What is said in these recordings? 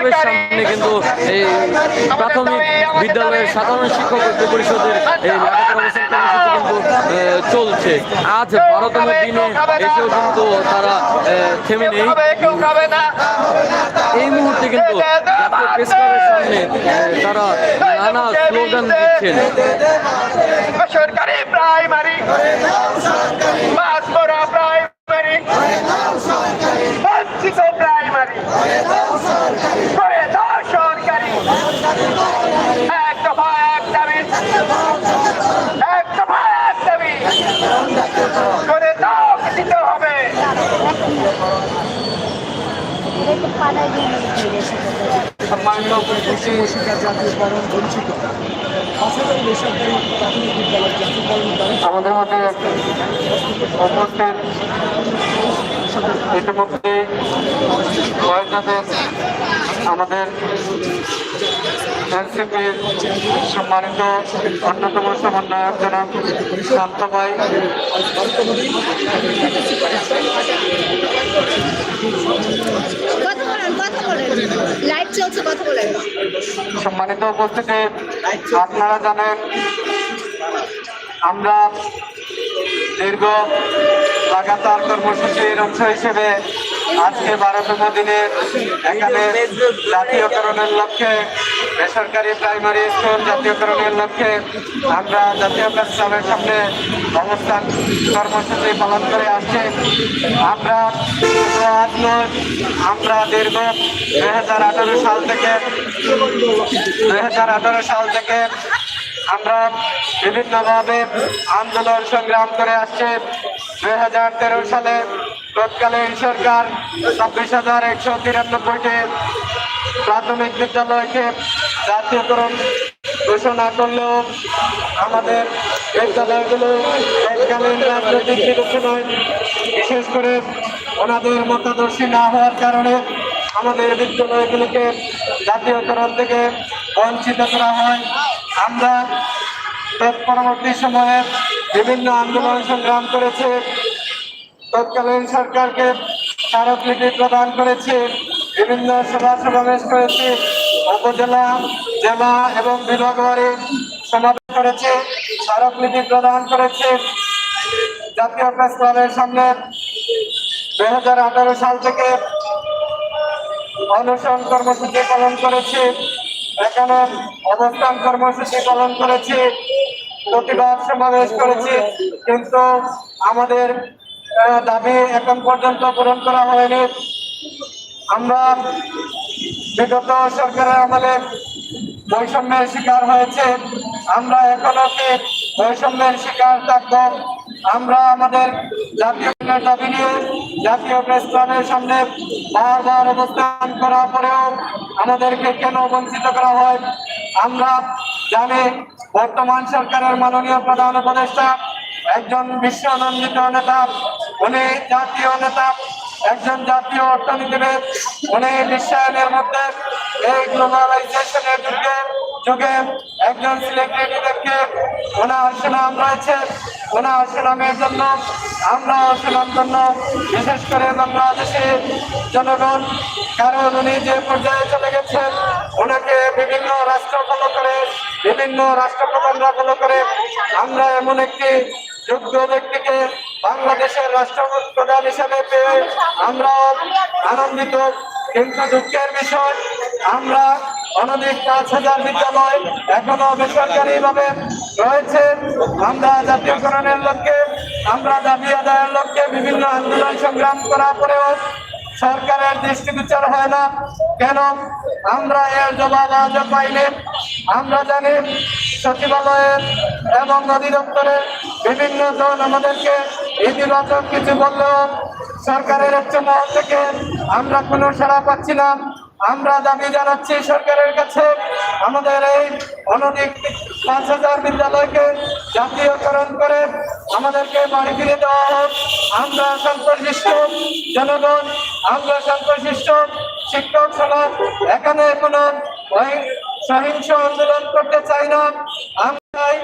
Press সামনে কিন্তু এই প্রাথমিক বিদ্যালয়ের সাধারণ শিক্ষক পরিষদের এই লাগাতার অবস্থান কিন্তু চলছে। আজ বারোতম দিনে এসেও কিন্তু তারা থেমে নেই। এই মুহূর্তে কিন্তু জাতীয় সামনে তারা নানা স্লোগান দিচ্ছেন। সরকারি প্রাইমারি বাসপোরা প্রাইমারি বঞ্চিত প্রাইমারি করে দাও সরকারি এক দফা এক দাবি এক দফা এক দাবি করে দাও দিতে হবে সম্মানিত পশ্চিম শিক্ষা জাতীয়করণ বঞ্চিত। বেসরকারি প্রাথমিক বিদ্যালয় জাতীয়করণ আমাদের মধ্যে ইতিমধ্যে কয়েকজন আমাদের এনসিপির সম্মানিত অন্যতম সমন্বয়ক জনাব শান্ত ভাই। সম্মানিত উপস্থিতি, আপনারা জানেন, আমরা দীর্ঘ লাগাতার কর্মসূচির অংশ হিসেবে আজকে বারোতম দিনে এখানে জাতীয়করণের লক্ষ্যে বেসরকারি প্রাইমারি স্কুল জাতীয়করণের লক্ষ্যে আমরা জাতীয় প্রেস সামনে অবস্থান কর্মসূচি পালন করে আসছি। আমরা আমরা দীর্ঘ দুই হাজার আঠারো সাল থেকে, দুই হাজার আঠারো সাল থেকে আমরা বিভিন্নভাবে আন্দোলন সংগ্রাম করে আসছি। দুই হাজার তেরো সালে তৎকালীন সরকার ছাব্বিশ হাজার একশো তিরানব্বইটি প্রাথমিক বিদ্যালয়কে জাতীয়করণ ঘোষণা করলেও আমাদের বিদ্যালয়গুলো তৎকালীন রাজনৈতিক বিবেচনায়, বিশেষ করে ওনাদের মতাদর্শী না হওয়ার কারণে আমাদের বিদ্যালয়গুলিকে জাতীয়করণ থেকে বঞ্চিত করা হয়। আমরা তৎপরবর্তী সময়ে বিভিন্ন আন্দোলন সংগ্রাম করেছে। তৎকালীন সরকারকে স্মারকলিপি প্রদান করেছে। বিভিন্ন সভা সমাবেশ করেছে, উপজেলা, জেলা এবং বিভাগবারে সমাবেশ করেছে, স্মারকলিপি প্রদান করেছে। জাতীয় প্রেস ক্লাবের সামনে দু হাজার আঠারো সাল থেকে অনশন কর্মসূচি পালন করেছে। এখানে অবস্থান কর্মসূচি পালন করেছে, প্রতিবাদ সমাবেশ করেছে, কিন্তু আমাদের দাবি এখন পর্যন্ত পূরণ করা হয়নি। আমরা বিগত সরকারের আমলে বৈষম্যের শিকার হয়েছে। আমরা এখনও কি বৈষম্যের শিকার থাকব। আমরা আমাদের জাতীয় দাবি নিয়ে জাতীয় প্রেস ক্লাবের সামনে বারবার অবস্থান করার পরেও আমাদেরকে কেন বঞ্চিত করা হয়? আমরা জানি বর্তমান সরকারের মাননীয় প্রধান উপদেষ্টা একজন বিশ্বনন্দিত নেতা। উনি জাতীয় নেতা। একজন জাতীয় অর্থনীতিবিদ, উনি বিশ্বায়নের মধ্যে এই গ্লোবালাইজেশনের যুগে যুগে একজন সিলেক্টরিদেরকে ওনার সুনাম রয়েছে। ওনার সুনামের জন্য, আমরা সুনাম জন্য, বিশেষ করে বাংলাদেশে জনগণ, কারণ উনি যে পর্যায়ে চলে গেছেন, ওনাকে বিভিন্ন রাষ্ট্র ফলো করে, বিভিন্ন রাষ্ট্রপ্রধানরা ফলো করে, আমরা এমন একটি যোগ্য ব্যক্তিকে বাংলাদেশের রাষ্ট্রপ্রধান হিসেবে পেয়ে আমরা আনন্দিত। কিন্তু দুঃখের বিষয়, আমরা অনধিক পাঁচ হাজার বিদ্যালয় এখনও বেসরকারি ভাবে রয়েছে। আমরা জাতীয়করণের লক্ষ্যে, আমরা দাবি আদায়ের লক্ষ্যে বিভিন্ন আন্দোলন সংগ্রাম করার পরেও সরকারের দৃষ্টিগোচর হয় না। কেন? আমরা এর জবাব আজও পাইনি। আমরা জানি সচিবালয়ের এবং অধিদপ্তরের বিভিন্ন দল আমাদেরকে ইতিবাচক কিছু বললেও সরকারের উচ্চ মহল থেকে আমরা কোনো সাড়া পাচ্ছি না। আমরা দাবি জানাচ্ছি সরকারের কাছে, আমাদের এই অনধিক পাঁচ হাজার বিদ্যালয়কে জাতীয়করণ করে আমাদেরকে বাড়ি ফিরে দেওয়া হোক। আমরা সংশ্লিষ্ট জনগণ, আমরা সংশ্লিষ্ট শিক্ষক সমাজ, এখানে কোনো সহিংস আন্দোলন করতে চাই না। আমরাই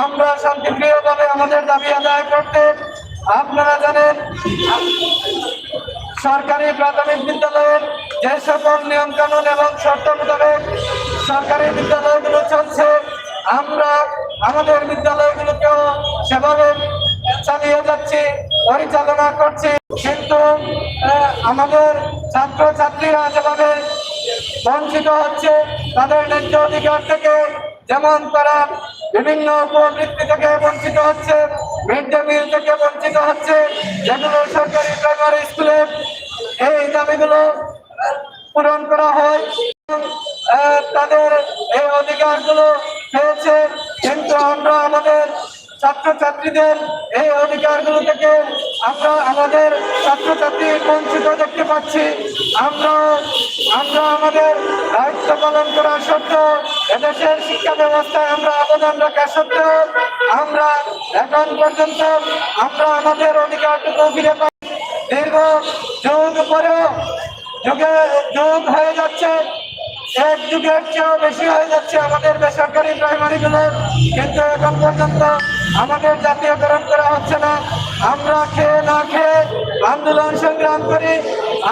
আমরা শান্তিপ্রিয়ভাবে আমাদের দাবি আদায় করতে আপনারা জানেন, সরকারি প্রাথমিক বিদ্যালয়ের যে সকল নিয়ম কানুন এবং শর্ত মোতাবেক সরকারি বিদ্যালয়গুলো চলছে, আমরা আমাদের বিদ্যালয়গুলোকেও সেভাবে চালিয়ে যাচ্ছি, পরিচালনা করছি। কিন্তু আমাদের ছাত্রছাত্রীরা যেভাবে বঞ্চিত হচ্ছে, তাদের ন্যায্য অধিকার থেকে যেমন তারা বিভিন্ন উপবৃত্তি থেকে বঞ্চিত হচ্ছে মিড ডে মিল থেকে বঞ্চিত হচ্ছে, যেগুলো সরকারি প্রাইমারি স্কুলে এই দাবিগুলো পূরণ করা হয়। তাদের এই অধিকারগুলো পেয়েছে। কিন্তু আমরা আমাদের ছাত্রছাত্রীদের এই অধিকারগুলো থেকে আমরা আমাদের ছাত্রছাত্রী বঞ্চিত দেখতে পাচ্ছি। আমরা আমরা আমাদের দায়িত্ব পালন করা সত্ত্বেও এদেশের শিক্ষা ব্যবস্থায় আমরা অবদান রাখা সত্ত্বেও আমরা এখন পর্যন্ত আমরা আমাদের অধিকারটুকু ফিরে পাই। দীর্ঘ যুগ পরেও যুগে, যুগ হয়ে যাচ্ছে, এক যুগের চেয়েও বেশি হয়ে যাচ্ছে আমাদের বেসরকারি প্রাইমারি গুলো কিন্তু এখন পর্যন্ত আমাদের জাতীয়করণ করা হচ্ছে না। আমরা খেয়ে না খেয়ে আন্দোলন সংগ্রাম করি।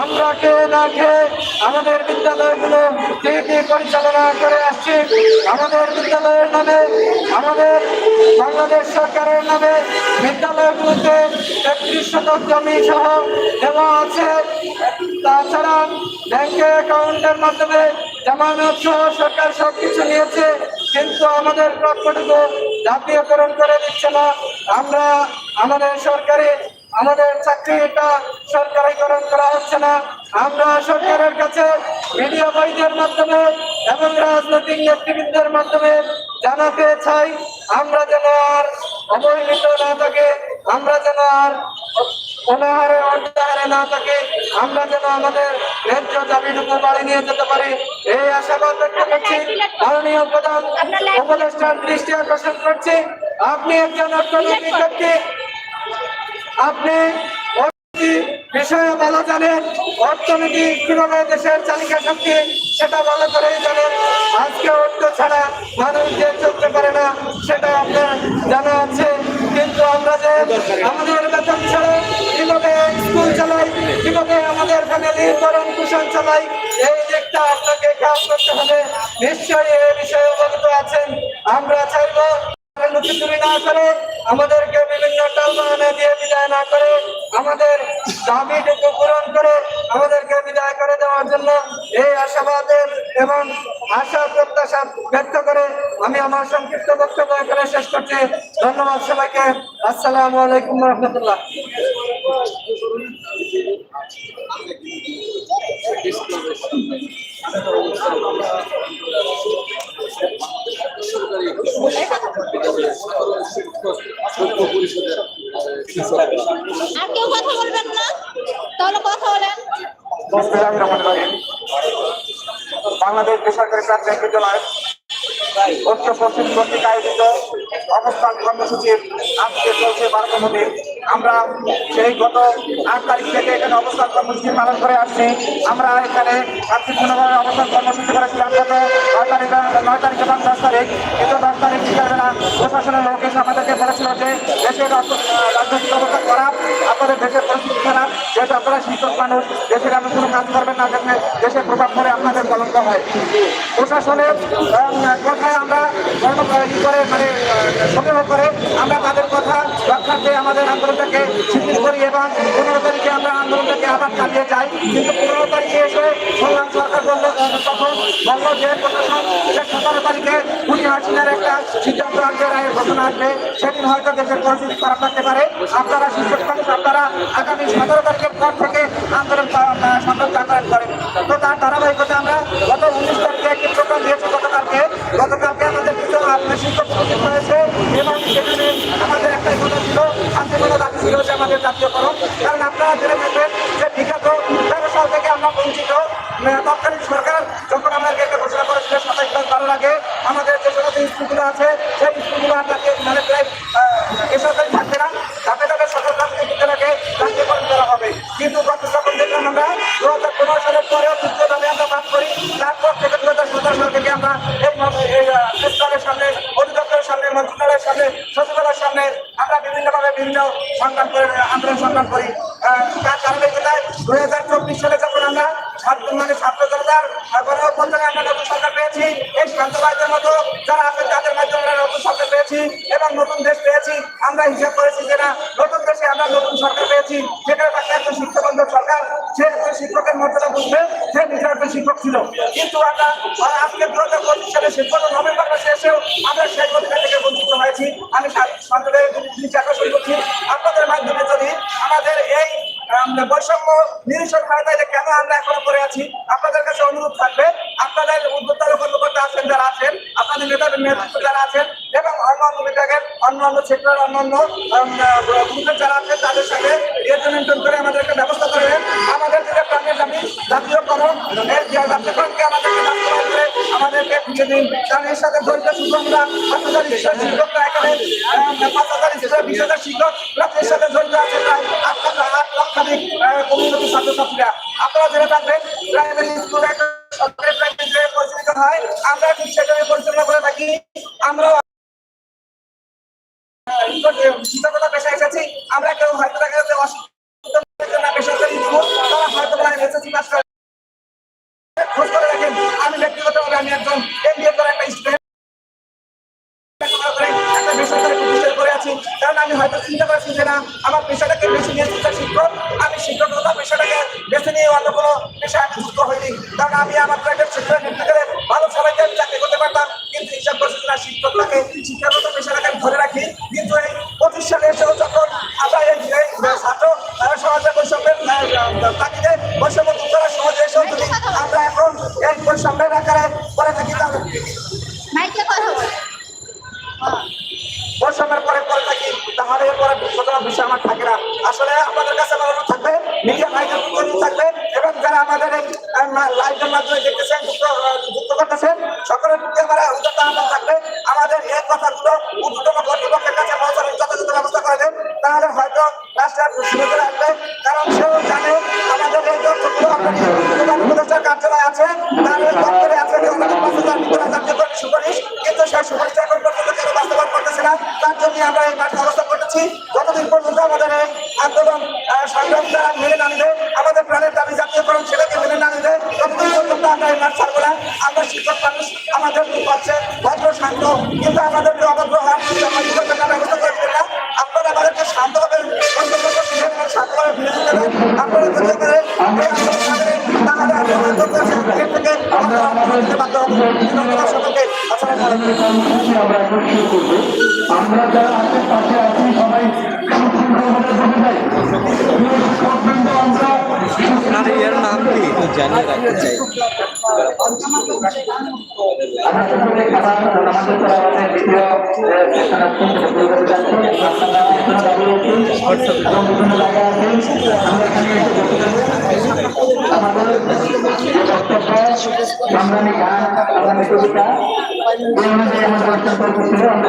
আমরা খেয়ে না খেয়ে আমাদের বিদ্যালয়গুলো ঠিকই পরিচালনা করে আসছি। আমাদের বিদ্যালয়ের নামে, আমাদের বাংলাদেশ সরকারের নামে বিদ্যালয়গুলোতে একত্রিশ শতক জমি সহ দেওয়া আছে। তাছাড়া ব্যাংকে অ্যাকাউন্টের মাধ্যমে জামানত সহ সরকার সবকিছু নিয়েছে। কিন্তু আমাদের প্রাপ্যটুকু জাতীয়করণ করে দিচ্ছে না। আমরা আমাদের সরকারি, আমাদের চাকরিটা সরকারিকরণ করা হচ্ছে না। আমরা সরকারের কাছে মিডিয়া ভাইদের মাধ্যমে এবং রাজনৈতিক নেতৃবৃন্দের মাধ্যমে জানাতে চাই, আমরা যেন আর অবহেলিত না থাকে, আমরা যেন আর অনাহারে অর্ধাহারে না থাকে, আমরা যেন আমাদের ন্যায্য দাবিটুকু বাড়ি নিয়ে যেতে পারি। এই আশাবাদ ব্যক্ত করছি, মাননীয় প্রধান উপদেষ্টার দৃষ্টি আকর্ষণ করছি। আপনি একজন অর্থনৈতিক ব্যক্তি। আপনি বিষয়ে ভালো জানেন, অর্থনীতি কীভাবে দেশের চালিকা শক্তি, সেটা ভালো করেই জানেন। আজকে অর্থ ছাড়া মানুষ যে চলতে পারে না, সেটা আপনার জানা আছে। কিন্তু আমরা যে আমাদের বেতন ছাড়া কীভাবে স্কুল চালাই কীভাবে এই দিকটা আপনাকে খেয়াল করতে হবে। নিশ্চয়ই এই বিষয়ে অবগত আছেন। আমরা চাইব লুকিচুরি না করে আমাদেরকে বিভিন্ন টালবাহানা দিয়ে বিদায় না করে আমাদের দাবিটুকু পূরণ করে আমাদেরকে বিদায় করে দেওয়ার জন্য এই আশাবাদের এবং আশা প্রত্যাশা ব্যক্ত করে আমি আমার সংক্ষিপ্ত বক্তব্য এখানে শেষ করছি। ধন্যবাদ সবাইকে। আসসালামু আলাইকুম রহমতুল্লাহ। আর কেউ কথা বলবেন না তাহলে কথা বলেন। বাংলাদেশ বেসরকারি প্রাথমিক বিদ্যালয় পশ্চিম কর্তৃক আয়োজিত অবস্থান কর্মসূচির আজকে চলছে বারোতম দিন আমরা সেই গত আট তারিখ থেকে এখানে অবস্থান কর্মসূচি পালন করে আসছি। আমরা এখানে শান্তিপূর্ণভাবে অবস্থান কর্মসূচি করেছিলাম গত নয় তারিখ নয় তারিখ এবং দশ তারিখ। কিন্তু দশ তারিখ প্রশাসনের লোক এসে আমাদেরকে বলেছিল যে দেশের রাজনৈতিক অবস্থান খারাপ। আপনাদের দেশের পরিস্থিতি খারাপ, যেহেতু আপনারা শিক্ষক মানুষ, দেশের আপনি কোনো কাজ করবেন না যাতে দেশের প্রভাব পড়ে আপনাদের কলঙ্ক হয়। প্রশাসনের কথায় আমরা করে মানে সংগ্রহ করে আমরা তাদের কথা রক্ষার্থে আমাদের আন্দোলনটাকে শিথিল করি এবং পনেরো তারিখে আমরা আন্দোলনটাকে আবার চালিয়ে যাই। কিন্তু পনেরো তারিখে এসে শুনলাম সরকার বলল তখন বলল যে প্রশাসন সতেরো তারিখে হাসিনার একটা সিদ্ধান্ত আসবে রায়ের ঘোষণা আসবে। সেদিন হয়তো দেশের পরিস্থিতি খারাপ থাকতে পারে। আপনারা শিক্ষক আপনারা আগামী সতেরো তারিখের পর থেকে আন্দোলন সংগ্রাম চালান করেন। তো তার ধারাবাহিকতা আমরা গত উনিশ তারিখে একটি প্রোগ্রাম দিয়েছি গতকালকে। গতকালকে আমাদের কিছু শিক্ষক হয়েছে এবং সেখানে আমাদের একটাই কথা ছিল দাবি ছিল যে আমাদের জাতীয়করণ কারণ আপনারা জেনে থাকবেন যে বিগত তেরো সাল থেকে আমরা বঞ্চিত। তৎকালীন সরকার যখন আমাদেরকে ঘোষণা করেছিল সাতাইশ মাস ভালো লাগে যে স্কুলগুলো আছে, সেই স্কুলগুলো আপনাকে মানে প্রায় বেসরকারি থাকবে না। ধাপে ধাপে সকল প্রাথমিক বিদ্যালয়কে জাতীয়করণ করা হবে। কিন্তু যখন দেখলাম আমরা, দু হাজার পনেরো সালের পরেও তৃতীয় দাবি আমরা পাঠ করি, তারপর থেকে দু হাজার সতেরো সাল থেকে আমরা এই এই সামনে, অধিদপ্তরের সামনে, মন্ত্রণালয়ের সামনে, সচিবালয়ের সামনে আমরা বিভিন্নভাবে বিভিন্ন সংগ্রাম করে, আন্দোলন সংগ্রাম করি। তার কারণে কোথায় দুই হাজার চব্বিশ সালে যখন আমরা ছাত্র মানে ছাত্র গণঅভ্যুত্থানে আমরা নতুন সরকার পেয়েছি। এই শান্ত ভাইদের মতো যারা আছেন, তাদের মাধ্যমে আমরা নতুন সরকার পেয়েছি এবং নতুন দেশ পেয়েছি। আমরা হিসাব করেছি যে না, নতুন দেশে আমরা নতুন সরকার পেয়েছি। যেখানে থাকলে একজন শিক্ষাবন্ধ সরকার, সে একজন শিক্ষকের মর্যাদা বুঝবে, সে নিজের একজন শিক্ষক ছিল। কিন্তু আমরা আজকে দু হাজার পঁচিশ সালে শেষ নভেম্বর মাসে এসেও আমরা সেই অধিকার থেকে বঞ্চিত হয়েছি। আমি সন্তানের দৃষ্টি আকর্ষণ করছি। বৈষম্য নিরসন হয় তাহলে কেন আমরা এখনও করে আছি? আপনাদের কাছে অনুরোধ থাকবে, আপনাদের উদ্যোক্তা কর্মকর্তা আছেন যারা আছেন, আপনাদের নেতাদের নেতৃত্ব যারা আছেন, এবং অন্যান্য বিভাগের অন্যান্য সেক্টর অন্যান্য গ্রুপের যারা আছেন, তাদের সাথে রিয়েজমেন্টন করে আমাদের একটা ব্যবস্থা করবেন। আমাদের যেটা প্রাণের দাবি জাতীয়করণ আমাদেরকে ফিরে দিন সাথে জড়িত শিক্ষকরা পাঁচ স্কুলে একটা সরকারি প্রাইমারি পরিচালিত হয়। আমরা ঠিক সেভাবে পরিচালনা করে থাকি? আমরা শিক্ষকতা পেশায় এসেছি। আমরা কেউ হয়তো না বেসরকারি স্কুল, তারা হয়তো বা আমি ব্যক্তিগতভাবে আমি একজন এমবিএ করা একটা স্টুডেন্ট শিক্ষক, আমি শিক্ষকতা বেছে নিয়ে অন্য কোনো আমি যুক্ত হইনি। কারণ আমি আমার প্রাইভেট সেক্টরে নির্দিষ্ট ভালো সবাইকে আমি চাকরি করতে পারতাম, কিন্তু হিসাব শিক্ষকটাকে শিক্ষাগত পেশাটাকে ধরে রাখি। কিন্তু এই পঁচিশ সালে এসেও যখন এই কথাগুলো ঊর্ধ্বতন কর্তৃপক্ষের কাছে পৌঁছানোর যথাযথ ব্যবস্থা করে দেন, তাহলে হয়তো রাষ্ট্রের সুবিধা আসবে আমরা শিক্ষক মানুষ, আমাদের কি পাচ্ছে ভদ্র, শান্ত, কিন্তু আমাদের অভদ্র আমরা ব্যবস্থা না আপনারা আমাদেরকে শান্তভাবে শান্তভাবে আমরা আমরা আমরা আমরা যারা আছেন পাশে আছি, সবাই সুশৃঙ্খলভাবে আমরা জানিয়ে রাখতে চাই। আমরা আমাদের আমরা বক্তব্য গান সংগ্রামী কবিতা এই অনুযায়ী অনুষ্ঠান করতেছিল আমরা